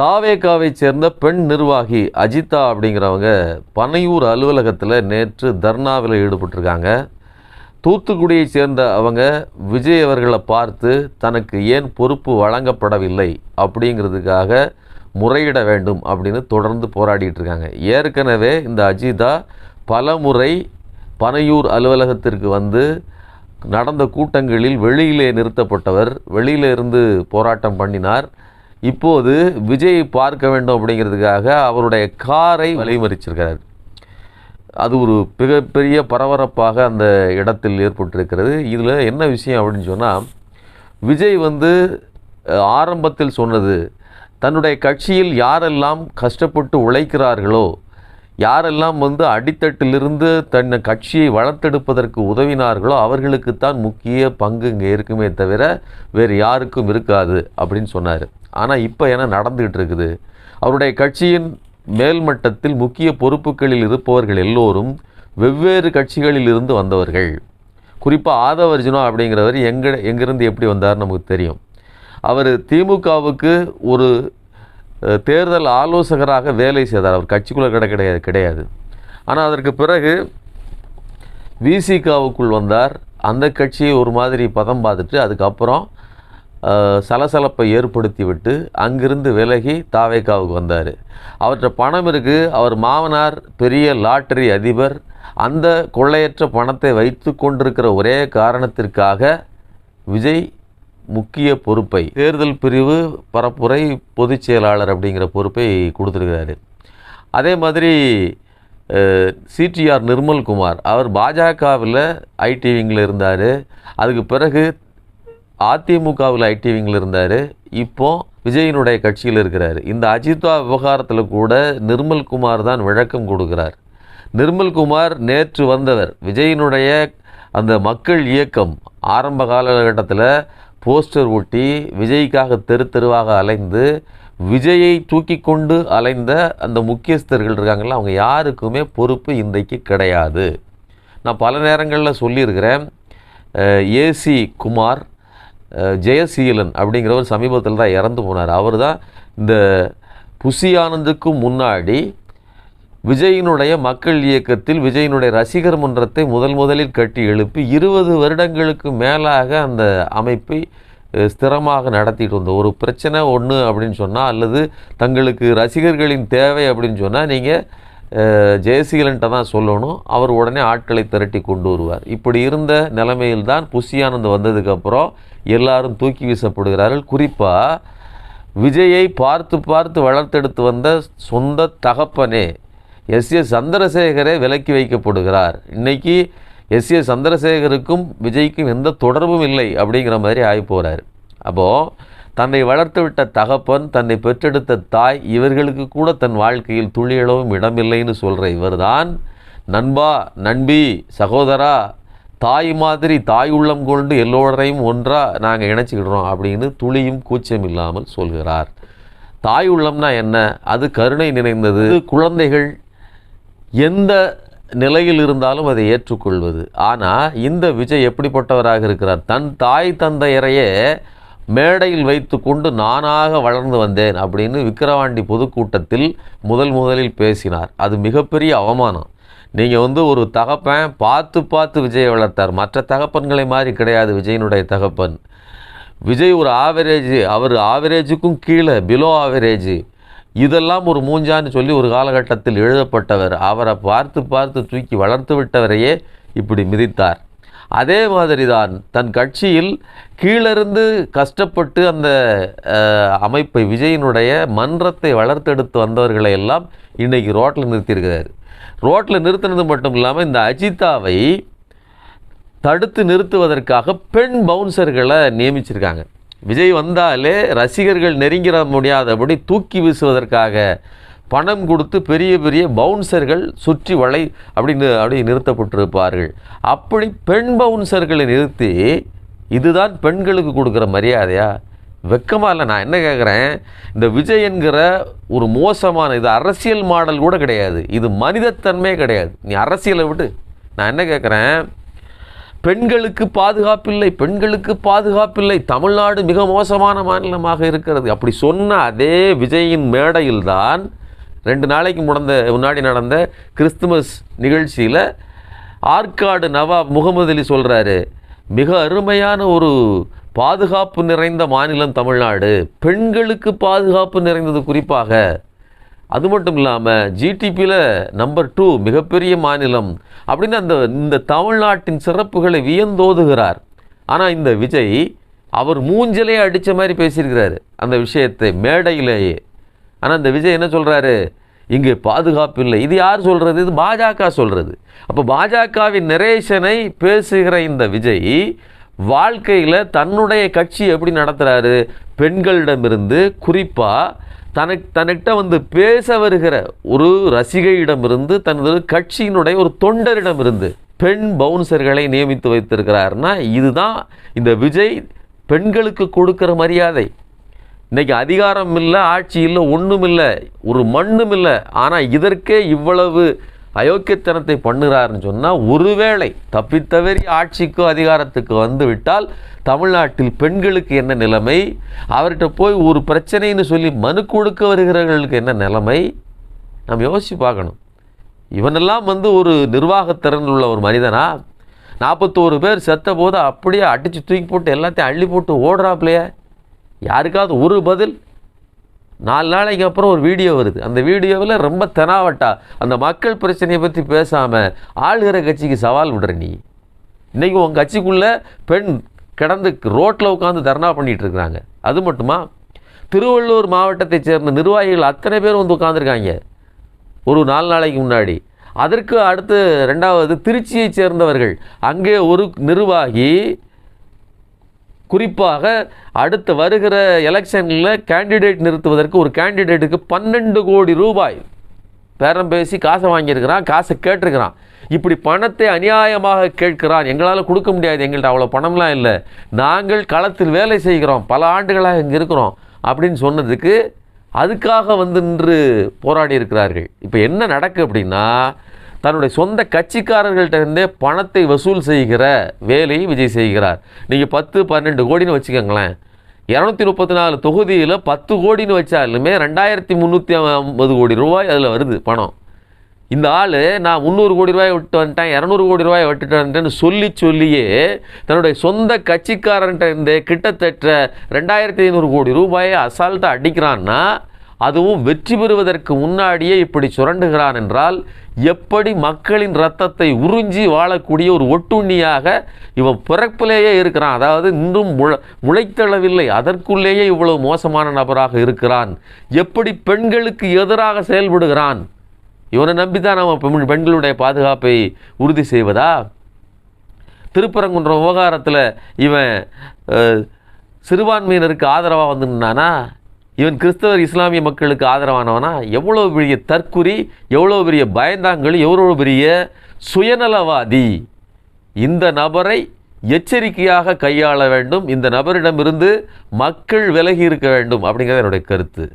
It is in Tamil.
தாவேகாவை சேர்ந்த பெண் நிர்வாகி அஜிதா அப்படிங்கிறவங்க பனையூர் அலுவலகத்தில் நேற்று தர்ணாவில் ஈடுபட்டிருக்காங்க. தூத்துக்குடியை சேர்ந்த அவங்க விஜய் அவர்களை பார்த்து தனக்கு ஏன் பொறுப்பு வழங்கப்படவில்லை? அப்படிங்கிறதுக்காக முறையிட வேண்டும் அப்படின்னு தொடர்ந்து போராடிட்டு இருக்காங்க. ஏற்கனவே இந்த அஜிதா பல முறை பனையூர் அலுவலகத்திற்கு வந்து நடந்த கூட்டங்களில் வெளியிலே நிறுத்தப்பட்டவர் வெளியிலிருந்து போராட்டம் பண்ணினார். இப்போது விஜய் பார்க்க வேண்டும் அப்படிங்கிறதுக்காக அவருடைய காரை வழிமறிச்சிருக்கிறார். அது ஒரு மிகப்பெரிய பரபரப்பாக அந்த இடத்தில் ஏற்பட்டிருக்கிறது. இதில் என்ன விஷயம் அப்படின்னு சொன்னால் விஜய் வந்து ஆரம்பத்தில் சொன்னது தன்னுடைய கட்சியில் யாரெல்லாம் கஷ்டப்பட்டு உழைக்கிறார்களோ யாரெல்லாம் வந்து அடித்தட்டிலிருந்து தன்னை கட்சியை வளர்த்தெடுப்பதற்கு உதவினார்களோ அவர்களுக்குத்தான் முக்கிய பங்கு இங்கே இருக்குமே தவிர வேறு யாருக்கும் இருக்காது அப்படின்னு சொன்னார். ஆனால் இப்போ என்ன நடந்துகிட்டு இருக்குது? அவருடைய கட்சியின் மேல்மட்டத்தில் முக்கிய பொறுப்புகளில் இருப்பவர்கள் எல்லோரும் வெவ்வேறு கட்சிகளில் இருந்து வந்தவர்கள். குறிப்பாக ஆதவர்ஜுனா அப்படிங்கிறவர் எங்க எங்கிருந்து எப்படி வந்தார் நமக்கு தெரியும். அவர் திமுகவுக்கு ஒரு தேர்தல் ஆலோசகராக வேலை செய்தார். அவர் கட்சிக்குள்ளே கிட கிடையாது கிடையாது. ஆனால் அதற்கு பிறகு விசிகாவுக்குள் வந்தார். அந்த கட்சியை ஒரு மாதிரி பதம் பார்த்துட்டு அதுக்கப்புறம் சலசலப்பை ஏற்படுத்திவிட்டு அங்கிருந்து விலகி தாவேக்காவுக்கு வந்தார். அவற்றை பணம் இருக்குது அவர் மாமனார் பெரிய லாட்டரி அதிபர் அந்த கொள்ளையற்ற பணத்தை வைத்து கொண்டிருக்கிற ஒரே காரணத்திற்காக விஜய் முக்கிய பொறுப்பை தேர்தல் பிரிவு பரப்புரை பொதுச் செயலாளர் அப்படிங்கிற பொறுப்பை கொடுத்துருக்கிறாரு. அதே மாதிரி சிடிஆர் நிர்மல்குமார் அவர் பாஜகவில் ஐடி விங்கில் இருந்தார். அதுக்கு பிறகு அதிமுகவில் ஐடிவிங்கில் இருந்தார். இப்போது விஜயினுடைய கட்சியில் இருக்கிறார். இந்த அஜித்வா விவகாரத்தில் கூட நிர்மல்குமார் தான் விளக்கம் கொடுக்கிறார். நிர்மல்குமார் நேற்று வந்தவர். விஜயினுடைய அந்த மக்கள் இயக்கம் ஆரம்ப காலகட்டத்தில் போஸ்டர் ஒட்டி விஜய்க்காக தெரு தெருவாக அலைந்து விஜயை தூக்கி கொண்டு அலைந்த அந்த முக்கியஸ்தர்கள் இருக்காங்களா அவங்க யாருக்குமே பொறுப்பு இன்றைக்கு கிடையாது. நான் பல நேரங்களில் சொல்லியிருக்கிறேன். ஏசி குமார் ஜெயசீலன் அப்படிங்கிறவர் சமீபத்தில் தான் இறந்து போனார். அவர் தான் இந்த புசி ஆனந்துக்கு முன்னாடி விஜயினுடைய மக்கள் இயக்கத்தில் விஜயினுடைய ரசிகர் மன்றத்தை முதல் முதலில் கட்டி எழுப்பி இருபது வருடங்களுக்கு மேலாக அந்த அமைப்பை ஸ்திரமாக நடத்திட்டு வந்தோம் ஒரு பிரச்சனை ஒன்று அப்படின்னு சொன்னால் அல்லது தங்களுக்கு ரசிகர்களின் தேவை அப்படின்னு சொன்னால் நீங்கள் ஜெயசீலன்ட்ட தான் சொல்லணும். அவர் உடனே ஆட்களை திரட்டி கொண்டு வருவார். இப்படி இருந்த நிலைமையில்தான் புஷியானந்த் வந்ததுக்கப்புறம் எல்லாரும் தூக்கி வீசப்படுகிறார்கள். குறிப்பாக விஜயை பார்த்து பார்த்து வளர்த்தெடுத்து வந்த சொந்த தகப்பனே எஸ். ஏ. சந்திரசேகரே விலக்கி வைக்கப்படுகிறார். இன்றைக்கி எஸ். ஏ. சந்திரசேகருக்கும் விஜய்க்கும் எந்த தொடர்பும் இல்லை அப்படிங்கிற மாதிரி ஆகி போகிறார் அப்போது தன்னை வளர்த்துவிட்ட தகப்பன் தன்னை பெற்றெடுத்த தாய் இவர்களுக்கு கூட தன் வாழ்க்கையில் துளியளவும் இடமில்லைன்னு சொல்கிற இவர்தான். நண்பா நண்பி சகோதரா தாய் மாதிரி தாய் உள்ளம் கொண்டு எல்லோரையும் ஒன்றாக நாங்கள் இணைச்சிக்கிடுறோம் அப்படின்னு துளியும் கூச்சம் இல்லாமல் சொல்கிறார். தாய் உள்ளம்னா என்ன? அது கருணை நினைந்தது குழந்தைகள் எந்த நிலையில் இருந்தாலும் அதை ஏற்றுக்கொள்வது. ஆனால் இந்த விஜய் எப்படிப்பட்டவராக இருக்கிறார்? தன் தாய் தந்தையரையே மேடையில் வைத்துக்கொண்டு நானாக வளர்ந்து வந்தேன் அப்படின்னு விக்கிரவாண்டி பொதுக்கூட்டத்தில் முதல் முதலில் பேசினார். அது மிகப்பெரிய அவமானம். நீங்கள் வந்து ஒரு தகப்பன் பார்த்து பார்த்து விஜயை வளர்த்தார். மற்ற தகப்பன்களை மாதிரி கிடையாது விஜயனுடைய தகப்பன். விஜய் ஒரு ஆவரேஜ் அவர் ஆவரேஜுக்கும் கீழே பிலோ ஆவரேஜ் இதெல்லாம் ஒரு மூஞ்சான்னு சொல்லி ஒரு காலகட்டத்தில் எழுதப்பட்டவர். அவரை பார்த்து பார்த்து தூக்கி வளர்த்து விட்டவரையே இப்படி மிதித்தார். அதே மாதிரி தான் தன் கட்சியில் கீழிருந்து கஷ்டப்பட்டு அந்த அமைப்பை விஜயினுடைய மன்றத்தை வளர்த்தெடுத்து வந்தவர்களை எல்லாம் இன்னைக்கு ரோட்டில் நிறுத்தியிருக்கிறார். ரோட்டில் நிறுத்தினது மட்டும் இல்லாமல் இந்த அஜிதாவை தடுத்து நிறுத்துவதற்காக பெண் பவுன்சர்களை நியமிச்சிருக்காங்க. விஜய் வந்தாலே ரசிகர்கள் நெருங்கிட முடியாதபடி தூக்கி வீசுவதற்காக பணம் கொடுத்து பெரிய பெரிய பவுன்சர்கள் சுற்றி வளை அப்படின்னு அப்படி நிறுத்தப்பட்டிருப்பார்கள். அப்படி பெண் பவுன்சர்களை நிறுத்தி இதுதான் பெண்களுக்கு கொடுக்குற மரியாதையா? வெக்கமாக இல்லை நான் என்ன கேட்குறேன் இந்த விஜய் என்கிற ஒரு மோசமான இது அரசியல் மாடல் கூட கிடையாது. இது மனிதத்தன்மையே கிடையாது. நீ அரசியலை விட்டு நான் என்ன கேட்குறேன் பெண்களுக்கு பாதுகாப்பில்லை பெண்களுக்கு பாதுகாப்பில்லை. தமிழ்நாடு மிக மோசமான மாநிலமாக இருக்கிறது. அப்படி சொன்ன அதே விஜயின் மேடையில்தான் ரெண்டு நாளைக்கு முடந்த முன்னாடி நடந்த கிறிஸ்துமஸ் நிகழ்ச்சியில் ஆற்காடு நவாப் முகமது அலி சொல்கிறாரு மிக அருமையான ஒரு பாதுகாப்பு நிறைந்த மாநிலம் தமிழ்நாடு. பெண்களுக்கு பாதுகாப்பு நிறைந்தது குறிப்பாக. அது மட்டும் இல்லாமல் ஜிடிபியில் நம்பர் டூ மிகப்பெரிய மாநிலம். அப்படின்னு அந்த இந்த தமிழ்நாட்டின் சிறப்புகளை வியந்தோதுகிறார். ஆனால் இந்த விஜய் அவர் மூஞ்சலே அடித்த மாதிரி பேசியிருக்கிறாரு. அந்த விஷயத்தை மேடையிலேயே. ஆனால் இந்த விஜய் என்ன சொல்கிறாரு இங்கே பாதுகாப்பு இல்லை. இது யார் சொல்கிறது இது பாஜக சொல்கிறது அப்போ பாஜகவின் நரேஷனை பேசுகிற இந்த விஜய் வாழ்க்கையில் தன்னுடைய கட்சி எப்படி நடத்துகிறாரு பெண்களிடமிருந்து குறிப்பாக தனக்கு தன்கிட்ட வந்து பேச வருகிற ஒரு ரசிகையிடமிருந்து தனது கட்சியினுடைய ஒரு தொண்டரிடமிருந்து பெண் பவுன்சர்களை நியமித்து வைத்திருக்கிறாருன்னா இதுதான் இந்த விஜய் பெண்களுக்கு கொடுக்குற மரியாதை. இன்றைக்கி அதிகாரம் இல்லை ஆட்சி இல்லை ஒன்றும் இல்லை ஒரு மண்ணும் இல்லை ஆனால் இதற்கே இவ்வளவு அயோக்கியத்தனத்தை பண்ணுகிறாருன்னு சொன்னால் ஒருவேளை தப்பித்தவறி ஆட்சிக்கோ அதிகாரத்துக்கு வந்து விட்டால் தமிழ்நாட்டில் பெண்களுக்கு என்ன நிலைமை? அவர்கிட்ட போய் ஒரு பிரச்சனைன்னு சொல்லி மனு கொடுக்க வருகிறவர்களுக்கு என்ன நிலைமை? நாம் யோசித்து பார்க்கணும். இவனெல்லாம் வந்து ஒரு நிர்வாகத்திறன் உள்ள ஒரு மனிதனா? நாற்பத்தோரு பேர் செத்த போது அப்படியே அடித்து தூக்கி போட்டு எல்லாத்தையும் அள்ளி போட்டு ஓடுறாப்லையே. யாருக்காவது ஒரு பதில் நாலு நாளைக்கு அப்புறம் ஒரு வீடியோ வருது. அந்த வீடியோவில் ரொம்ப தெனாவட்டா அந்த மக்கள் பிரச்சனையை பற்றி பேசாமல் ஆளுகிற கட்சிக்கு சவால் விடுற நீ. இன்றைக்கி உங்கள் கட்சிக்குள்ளே பெண் கிடந்து ரோட்டில் உட்காந்து தர்ணா பண்ணிகிட்டு இருக்கிறாங்க. அது மட்டுமா? திருவள்ளூர் மாவட்டத்தைச் சேர்ந்த நிர்வாகிகள் அத்தனை பேர் வந்து உட்காந்துருக்காங்க ஒரு நாலு நாளைக்கு முன்னாடி. அதற்கு அடுத்து ரெண்டாவது திருச்சியைச் சேர்ந்தவர்கள். அங்கே ஒரு நிர்வாகி குறிப்பாக அடுத்து வருகிற எலெக்ஷனில் கேண்டிடேட் நிறுத்துவதற்கு ஒரு கேண்டிடேட்டுக்கு பன்னெண்டு கோடி ரூபாய். பேரம் பேசி காசை வாங்கியிருக்கிறான் காசை கேட்டிருக்கிறான். இப்படி பணத்தை அநியாயமாக கேட்கிறான். எங்களால் கொடுக்க முடியாது எங்கள்கிட்ட அவ்வளோ பணம்லாம் இல்லை. நாங்கள் களத்தில் வேலை செய்கிறோம் பல ஆண்டுகளாக இங்கே இருக்கிறோம் அப்படின்னு சொன்னதுக்கு அதுக்காக வந்து நின்று போராடி இருக்கிறார்கள். இப்போ என்ன நடக்கு அப்படின்னா தன்னுடைய சொந்த கட்சிக்காரர்கள்ட்ட இருந்தே பணத்தை வசூல் செய்கிற வேலையை விஜய் செய்கிறார். நீங்கள் பத்து பன்னெண்டு கோடின்னு வச்சுக்கோங்களேன். இரநூத்தி முப்பத்தி நாலு தொகுதியில் பத்து கோடின்னு வச்சாலுமே ரெண்டாயிரத்தி முந்நூற்றி ஐம்பது கோடி ரூபாய் அதில் வருது பணம். இந்த ஆள் நான் முந்நூறு கோடி ரூபாய் விட்டு வந்துட்டேன் இரநூறு கோடி ரூபாய் விட்டுட்டு வந்துட்டேன்னு சொல்லி சொல்லியே தன்னுடைய சொந்த கட்சிக்காரன்ட்ட இருந்தே கிட்டத்தட்ட ரெண்டாயிரத்தி ஐநூறு கோடி ரூபாயை அசால்ட்டாக அடிக்கிறான்னா அதுவும் வெற்றி பெறுவதற்கு முன்னாடியே இப்படி சுரண்டுகிறான் என்றால் எப்படி மக்களின் ரத்தத்தை உறிஞ்சி வாழக்கூடிய ஒரு ஒட்டுண்ணியாக இவன் பிறப்பிலேயே இருக்கிறான். அதாவது இன்னும் முழ முளைத்தளவில்லை. அதற்குள்ளேயே இவ்வளவு மோசமான நபராக இருக்கிறான். எப்படி பெண்களுக்கு எதிராக செயல்படுகிறான்? இவனை நம்பிதான் நம்ம பெண் பெண்களுடைய பாதுகாப்பை உறுதி செய்வதா? திருப்பரங்குன்ற விவகாரத்தில் இவன் சிறுபான்மையினருக்கு ஆதரவாக வந்து நின்னானா? இவன் கிறிஸ்தவர் இஸ்லாமிய மக்களுக்கு ஆதரவானவனா? எவ்வளோ பெரிய தற்குறி எவ்வளோ பெரிய பயந்தாங்கள் எவ்வளோ பெரிய சுயநலவாதி? இந்த நபரை எச்சரிக்கையாக கையாள வேண்டும். இந்த நபரிடமிருந்து மக்கள் விலகி இருக்க வேண்டும் அப்படிங்கிறது என்னுடைய கருத்து.